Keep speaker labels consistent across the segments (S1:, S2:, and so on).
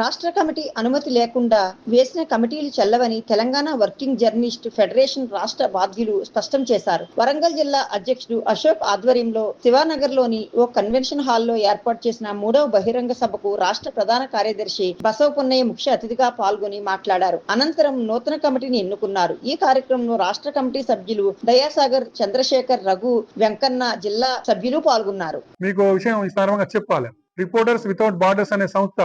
S1: రాష్ట్ర కమిటీ అనుమతి లేకుండా వేసిన కమిటీలు చెల్లవని తెలంగాణ వర్కింగ్ జర్నలిస్ట్ ఫెడరేషన్ రాష్ట్ర బాధ్యులు స్పష్టం చేశారు. వరంగల్ జిల్లా అధ్యక్షుడు అశోక్ ఆధ్వర్యంలో శివానగర్లోని ఓ కన్వెన్షన్ హాల్లో ఏర్పాటు చేసిన మూడవ బహిరంగ సభకు రాష్ట్ర ప్రధాన కార్యదర్శి బసవ పున్నయ్య ముఖ్య అతిథిగా పాల్గొని మాట్లాడారు. అనంతరం నూతన కమిటీని ఎన్నుకున్నారు. ఈ కార్యక్రమంలో రాష్ట్ర కమిటీ సభ్యులు దయాసాగర్ చంద్రశేఖర్ రఘు వెంకన్న జిల్లా సభ్యులు పాల్గొన్నారు.
S2: మీకు విషయం విస్తారంగా చెప్పాలి. రిపోర్టర్స్ వితౌట్ బార్డర్స్ అనే సంస్థ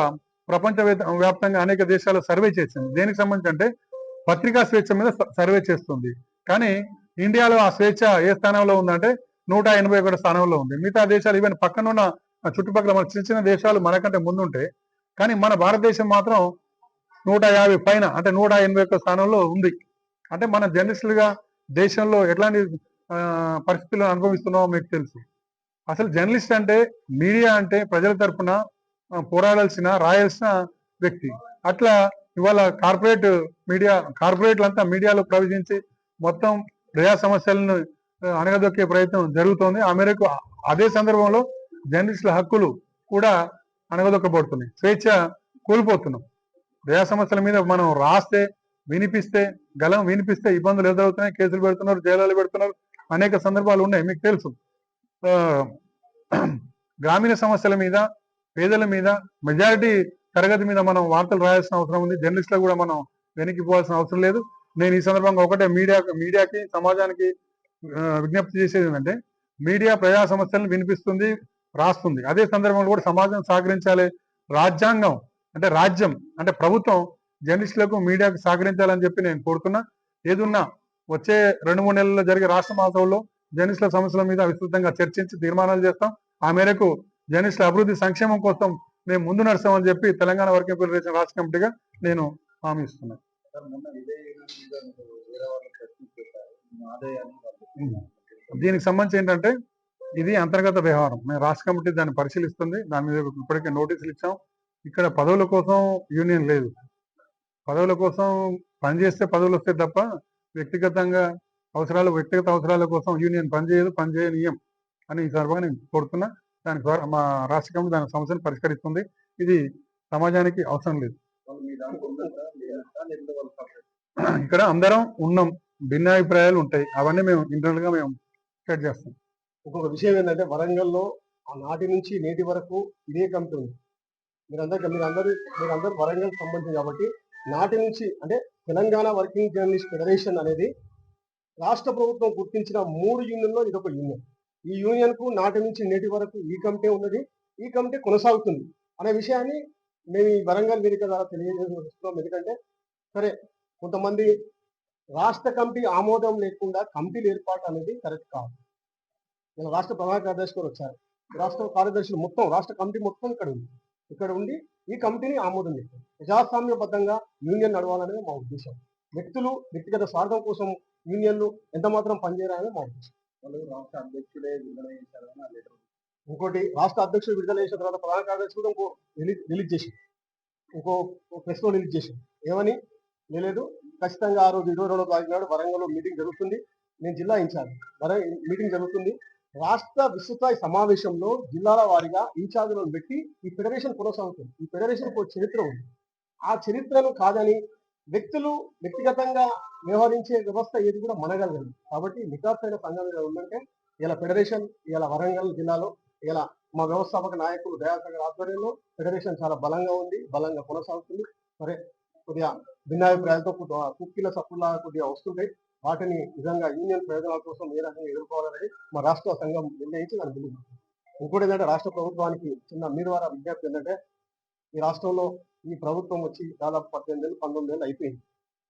S2: ప్రపంచ వ్యాప్త- వ్యాప్తంగా అనేక దేశాల్లో సర్వే చేసింది. దేనికి సంబంధించి అంటే పత్రికా స్వేచ్ఛ మీద స- సర్వే చేస్తుంది. కానీ ఇండియాలో ఆ స్వేచ్ఛ ఏ స్థానంలో ఉందంటే నూట ఎనభై ఒకటి స్థానంలో ఉంది. మిగతా దేశాలు ఈవెన్ పక్కన ఉన్న చుట్టుపక్కల మన చిన్న చిన్న దేశాలు మనకంటే ముందుంటే కానీ మన భారతదేశం మాత్రం నూట యాభై పైన అంటే నూట ఎనభై ఒక్క స్థానంలో ఉంది. అంటే మన జర్నలిస్టులుగా దేశంలో ఎట్లాంటి పరిస్థితులను అనుభవిస్తున్నామో మీకు తెలుసు. అసలు జర్నలిస్ట్ అంటే మీడియా అంటే ప్రజల తరపున పోరాడాల్సిన రాయాల్సిన వ్యక్తి. అట్లా ఇవాళ కార్పొరేట్ మీడియా కార్పొరేట్లంతా మీడియాలో ప్రవేశించి మొత్తం ప్రజా సమస్యలను ఆ, అణగదొక్కే ప్రయత్నం జరుగుతోంది. ఆ మేరకు అదే సందర్భంలో జర్నలిస్టుల హక్కులు కూడా అణగదొక్కబడుతున్నాయి. స్వేచ్ఛ కోల్పోతున్నాం. ప్రజా సమస్యల మీద మనం రాస్తే వినిపిస్తే గలం వినిపిస్తే ఇబ్బందులు ఎదురవుతున్నాయి. కేసులు పెడుతున్నారు జైలు పెడుతున్నారు. అనేక సందర్భాలు ఉన్నాయి. మీకు తెలుసు. గ్రామీణ సమస్యల మీద పేదల మీద మెజారిటీ తరగతి మీద మనం వార్తలు రాయాల్సిన అవసరం ఉంది. జర్నలిస్టులు కూడా మనం వెనక్కి పోవాల్సిన అవసరం లేదు. నేను ఈ సందర్భంగా ఒకటే మీడియా మీడియాకి సమాజానికి విజ్ఞప్తి చేసేది ఏంటంటే మీడియా ప్రజా సమస్యలను వినిపిస్తుంది రాస్తుంది. అదే సందర్భంలో కూడా సమాజం సహకరించాలి. రాజ్యాంగం అంటే రాజ్యం అంటే ప్రభుత్వం జర్నలిస్టులకు మీడియాకు సహకరించాలని చెప్పి నేను కోరుతున్నా. ఏదున్నా వచ్చే రెండు మూడు నెలల్లో జరిగే రాష్ట్ర మహోత్సవంలో జర్నలిస్టుల సమస్యల మీద విస్తృతంగా చర్చించి తీర్మానాలు చేస్తాం. ఆ మేరకు జర్నలిస్టుల అభివృద్ధి సంక్షేమం కోసం మేము ముందు నడుస్తామని చెప్పి తెలంగాణ వర్కింగ్ ఫెడరేషన్ రాష్ట్ర కమిటీగా నేను హామీ ఇస్తున్నాను. దీనికి సంబంధించి ఏంటంటే ఇది అంతర్గత వ్యవహారం. మేము రాష్ట్ర కమిటీ దాన్ని పరిశీలిస్తుంది. దాని మీద ఇప్పటికే నోటీసులు ఇచ్చాం. ఇక్కడ పదవుల కోసం యూనియన్ లేదు. పదవుల కోసం పనిచేస్తే పదవులు వస్తే తప్ప వ్యక్తిగతంగా అవసరాలు వ్యక్తిగత అవసరాల కోసం యూనియన్ పనిచేయదు పనిచేయనీయం అని ఈ సందర్భంగా నేను కోరుతున్నా. దాని ద్వారా మా రాష్ట్ర కమిటీ దాని సమస్యను పరిష్కరిస్తుంది. ఇది సమాజానికి అవసరం లేదు. ఇక్కడ అందరం ఉన్నాం. భిన్నాభిప్రాయాలు ఉంటాయి. అవన్నీ మేము ఇంటర్నల్గా మేము సెట్ చేస్తాం.
S3: ఇంకొక విషయం ఏంటంటే వరంగల్లో ఆ నాటి నుంచి నేటి వరకు ఇదే కమిటీ ఉంది మీరందరూ మీరందరూ మీరందరూ వరంగల్ సంబంధించింది కాబట్టి నాటి నుంచి అంటే తెలంగాణ వర్కింగ్ జర్నలిస్ట్ ఫెడరేషన్ అనేది రాష్ట్ర ప్రభుత్వం గుర్తించిన మూడు యూనియన్లో ఇది ఒక యూనియన్. ఈ యూనియన్కు నాటి నుంచి నేటి వరకు ఈ కమిటీ ఉన్నది. ఈ కమిటీ కొనసాగుతుంది అనే విషయాన్ని మేము ఈ వరంగల్ వేదిక ద్వారా తెలియజేస్తున్నాం. ఎందుకంటే సరే కొంతమంది రాష్ట్ర కమిటీ ఆమోదం లేకుండా కమిటీలు ఏర్పాటు అనేది కరెక్ట్ కాదు. ఇలా రాష్ట్ర ప్రధాన కార్యదర్శి గారు వచ్చారు. రాష్ట్ర కార్యదర్శులు మొత్తం రాష్ట్ర కమిటీ మొత్తం ఇక్కడ ఉంది. ఇక్కడ ఉండి ఈ కమిటీని ఆమోదం చేస్తారు ప్రజాస్వామ్యబద్ధంగా యూనియన్ నడవాలనేది మా ఉద్దేశం. వ్యక్తులు వ్యక్తిగత స్వార్థం కోసం యూనియన్లు ఎంత మాత్రం పనిచేయాలనేది మా ఉద్దేశం. రాష్ట్ర అధ్యక్షుడే విడుదల చేశారని ఇంకోటి రాష్ట్ర అధ్యక్షుడు విడుదల చేసిన తర్వాత ప్రధాన కార్యదర్శి కూడా ఇంకో రిలీజ్ చేసింది. చేసి ఇంకో ప్రెస్లో రిలీజ్ చేసి ఏమని? లేదు ఖచ్చితంగా ఆ రోజు ఇరవై రెండో తారీఖు నాడు వరంగల్లో మీటింగ్ జరుగుతుంది. నేను జిల్లా ఇన్ఛార్జ్. వర మీటింగ్ జరుగుతుంది. రాష్ట్ర విస్తృత సమావేశంలో జిల్లాల వారీగా ఇన్ఛార్జీలను పెట్టి ఈ ఫెడరేషన్ కొనసాగుతుంది. ఈ ఫెడరేషన్ ఒక చరిత్ర ఉంది. ఆ చరిత్రను కాదని వ్యక్తులు వ్యక్తిగతంగా వ్యవహరించే వ్యవస్థ ఏది కూడా మనగలదు. కాబట్టి నికాసైన సంఘం ఉందంటే ఇలా ఫెడరేషన్ ఇలా వరంగల్ జిల్లాలో ఇలా మా వ్యవస్థాపక నాయకులు దయాసాగర్ ఆధ్వర్యంలో ఫెడరేషన్ చాలా బలంగా ఉంది బలంగా కొనసాగుతుంది. సరే కొద్దిగా భిన్నాభిప్రాయాలతో కొద్దిగా కుక్కిల సప్పుల్లా కొద్దిగా వస్తుంటాయి వాటిని నిజంగా యూనియన్ ప్రయోజనాల కోసం ఏ రకంగా ఎదుర్కోవాలనేది మా రాష్ట్ర సంఘం నిర్ణయించి దాన్ని ముందుకు ఇంకోటి ఏంటంటే రాష్ట్ర ప్రభుత్వానికి చిన్న మీ ద్వారా విజ్ఞప్తి ఏంటంటే ఈ రాష్ట్రంలో ఈ ప్రభుత్వం వచ్చి దాదాపు పద్దెనిమిది ఏళ్ళు పంతొమ్మిది ఏళ్ళు అయిపోయింది.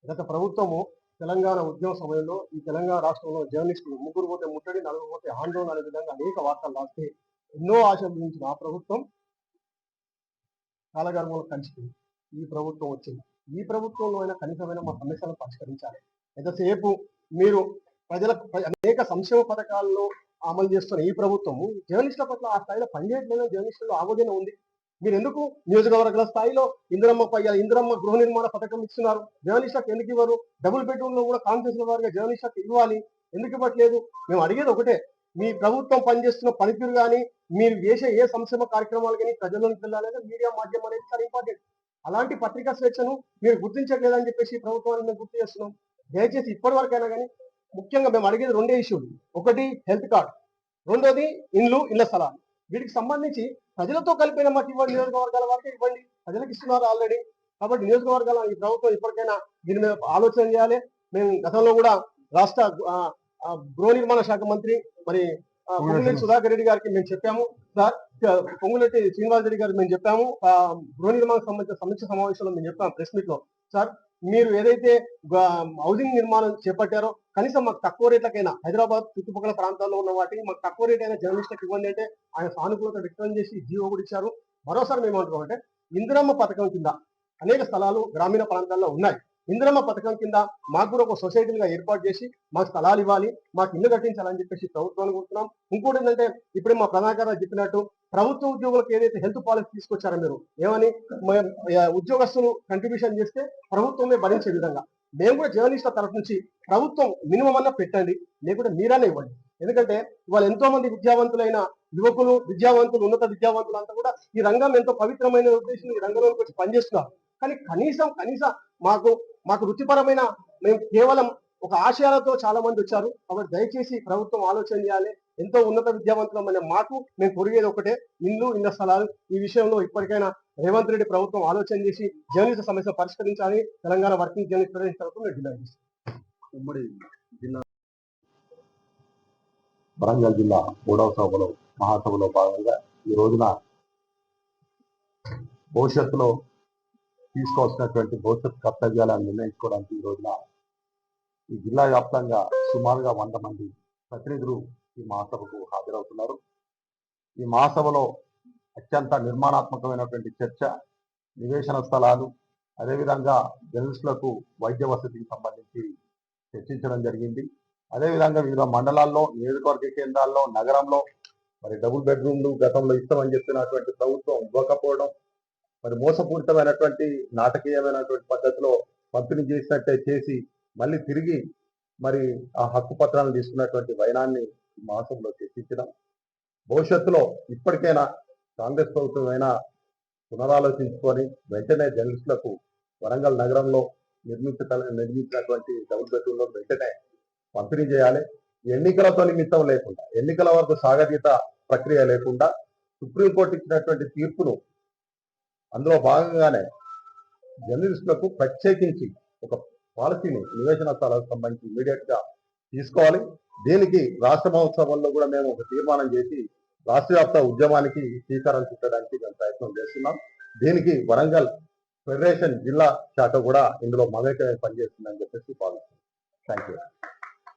S3: గత ప్రభుత్వము తెలంగాణ ఉద్యమ సమయంలో ఈ తెలంగాణ రాష్ట్రంలో జర్నలిస్టులు ముగ్గురు పోతే ముట్టడి నలుగురు పోతే ఆందోళన అనే విధంగా అనేక వార్తలు రాస్తే ఎన్నో ఆశలు గురించిన ఆ ప్రభుత్వం కాలగర్భంలో కలిసిపోయింది ఈ ప్రభుత్వం వచ్చింది. ఈ ప్రభుత్వంలో అయినా కనీసమైన మా సమస్యలను పరిష్కరించాలి. ఎంతసేపు మీరు ప్రజలకు అనేక సంక్షేమ పథకాలను అమలు చేస్తున్న ఈ ప్రభుత్వము జర్నలిస్టుల పట్ల ఆ స్థాయిలో పనిచేయట్లేదు జర్నలిస్టులు ఆవేదన ఉంది. మీరు ఎందుకు నియోజకవర్గాల స్థాయిలో ఇందిరమ్మ పై ఇందిరమ్మ గృహ నిర్మాణ పథకం ఇస్తున్నారు. జర్నలిస్టులకు ఎందుకు ఇవ్వరు? డబుల్ బెడ్రూమ్లో కూడా కాన్ఫరెన్స్ వారిగా జర్నలిస్టులకు ఇవ్వాలి. ఎందుకు ఇవ్వట్లేదు? మేము అడిగేది ఒకటే. మీ ప్రభుత్వం పనిచేస్తున్న పనితీరు కానీ మీరు చేసే ఏ సంక్షేమ కార్యక్రమాలు కానీ ప్రజల్లోకి వెళ్ళాలంటే మీడియా మాధ్యమం అనేది చాలా ఇంపార్టెంట్ అలాంటి పత్రికా స్వేచ్ఛను మీరు గుర్తించట్లేదని చెప్పేసి ప్రభుత్వాన్ని మేము గుర్తు చేస్తున్నాం. దయచేసి ఇప్పటి వరకైనా కానీ ముఖ్యంగా మేము అడిగేది రెండే ఇష్యూలు. ఒకటి హెల్త్ కార్డ్. రెండోది ఇండ్లు ఇళ్ళ స్థలాలు. వీటికి సంబంధించి ప్రజలతో కలిపిన మాకు ఇవ్వండి నియోజకవర్గాల వరకు ఇవ్వండి. ప్రజలకు ఇస్తున్నారు ఆల్రెడీ కాబట్టి నియోజకవర్గాల ఈ ప్రభుత్వం ఇప్పటికైనా దీని మీద ఆలోచన చేయాలి. మేము గతంలో కూడా రాష్ట్ర గృహ నిర్మాణ శాఖ మంత్రి మరి ఆ, పొంగులేటి సుధాకర్ రెడ్డి గారికి మేము చెప్పాము. సార్ ఆ, పొంగులేటి శ్రీనివాస్ రెడ్డి గారికి మేము చెప్పాము. గృహ నిర్మాణం సంబంధించిన సమీక్ష సమావేశంలో మేము చెప్పాము ప్రెస్ మీట్లో సార్ మీరు ఏదైతే హౌసింగ్ నిర్మాణం చేపట్టారో కనీసం మాకు తక్కువ రేట్లకైనా హైదరాబాద్ చుట్టుపక్కల ప్రాంతాల్లో ఉన్న వాటికి మాకు తక్కువ రేట్ అయినా జర్నలిస్ట్లకు ఇవ్వండి అంటే ఆయన సానుకూలత వ్యక్తం చేసి జీవో కూడా ఇచ్చారు. మరోసారి మేము అంటున్నాం అంటే ఇందిరమ్మ పథకం కింద అనేక స్థలాలు గ్రామీణ ప్రాంతాల్లో ఉన్నాయి. ఇందిరమ్మ పథకం కింద మాకు కూడా ఒక సొసైటీగా ఏర్పాటు చేసి మాకు స్థలాలు ఇవ్వాలి మాకు ఇల్లు కట్టించాలని చెప్పేసి ప్రభుత్వాన్ని కోరుతున్నాం. ఇంకోటి ఏంటంటే ఇప్పుడే మా ప్రధాన చెప్పినట్టు ప్రభుత్వ ఉద్యోగులకు ఏదైతే హెల్త్ పాలసీ తీసుకొచ్చారో మీరు ఏమని? ఉద్యోగస్తులు కంట్రిబ్యూషన్ చేస్తే ప్రభుత్వమే భరించే విధంగా. మేము కూడా జర్నలిస్టుల తరఫు నుంచి ప్రభుత్వం మినిమం అన్న పెట్టండి లేకుంటే మీరనే ఇవ్వండి. ఎందుకంటే ఇవాళ ఎంతో మంది విద్యావంతులైన యువకులు విద్యావంతులు ఉన్నత విద్యావంతులు అంతా కూడా ఈ రంగం ఎంతో పవిత్రమైన ఉద్దేశం ఈ రంగంలోకి వచ్చి పనిచేస్తున్నారు. కానీ కనీసం కనీసం మాకు మాకు వృత్తిపరమైన మేము కేవలం ఒక ఆశయాలతో చాలా మంది వచ్చారు. కాబట్టి దయచేసి ప్రభుత్వం ఆలోచన చేయాలి. ఎంతో ఉన్నత విద్యావంతులమైన మాకు మేము కొరిగేది ఒకటే. ఇల్లు ఇళ్ళ స్థలాలు ఈ విషయంలో ఇప్పటికైనా రేవంత్ రెడ్డి ప్రభుత్వం ఆలోచన చేసి జర్నలిస్ట్ సమస్య పరిష్కరించాలని తెలంగాణ వర్కింగ్ జర్నలిస్ట్ ఫెడరేషన్ తరఫున మేము డిమాండ్ చేస్తాం.
S4: ఉమ్మడి జిల్లా వరంగల్ జిల్లా మూడవ సభలో మహాసభలో భాగంగా ఈ రోజున భవిష్యత్తులో తీసుకోవాల్సినటువంటి భవిష్యత్ కర్తవ్యాలను నిర్ణయించుకోవడానికి ఈ రోజున ఈ జిల్లా వ్యాప్తంగా సుమారుగా వంద మంది ప్రతినిధులు ఈ మహాసభకు హాజరవుతున్నారు. ఈ మహాసభలో అత్యంత నిర్మాణాత్మకమైనటువంటి చర్చ నివేశన స్థలాలు అదేవిధంగా జర్నలిస్టులకు వైద్య వసతికి సంబంధించి చర్చించడం జరిగింది. అదేవిధంగా వివిధ మండలాల్లో నియోజకవర్గ కేంద్రాల్లో నగరంలో మరి డబుల్ బెడ్రూమ్లు గతంలో ఇస్తామని చెప్పినటువంటి ప్రభుత్వం ఇవ్వకపోవడం మరి మోసపూరితమైనటువంటి నాటకీయమైనటువంటి పద్ధతిలో పంపిణీ చేసినట్టే చేసి మళ్ళీ తిరిగి మరి ఆ హక్కు పత్రాలను తీసుకున్నటువంటి వైనాన్ని ఈ మాసంలో చర్చించడం భవిష్యత్తులో ఇప్పటికైనా కాంగ్రెస్ ప్రభుత్వం అయినా పునరాలోచించుకొని వెంటనే జర్నలిస్టులకు వరంగల్ నగరంలో నిర్మించ నిర్మించినటువంటి డబుల్ బెడ్రూమ్లో వెంటనే పంపిణీ చేయాలి. ఎన్నికలతో నిమిత్తం లేకుండా ఎన్నికల వరకు సాగతీత ప్రక్రియ లేకుండా సుప్రీంకోర్టు ఇచ్చినటువంటి తీర్పును అందులో భాగంగానే జర్నలిస్టులకు ప్రత్యేకించి ఒక పాలసీని నివేశన స్థలాలకు సంబంధించి ఇమీడియట్గా తీసుకోవాలి. దీనికి రాష్ట్ర మహోత్సవంలో కూడా మేము ఒక తీర్మానం చేసి రాష్ట్ర వ్యాప్త ఉద్యమానికి శ్రీకారం చుట్టడానికి మేము ప్రయత్నం చేస్తున్నాం. దీనికి వరంగల్ ఫెడరేషన్ జిల్లా శాఖ కూడా ఇందులో మమేకమే పనిచేస్తుందని చెప్పేసి భావిస్తున్నాం. Thank you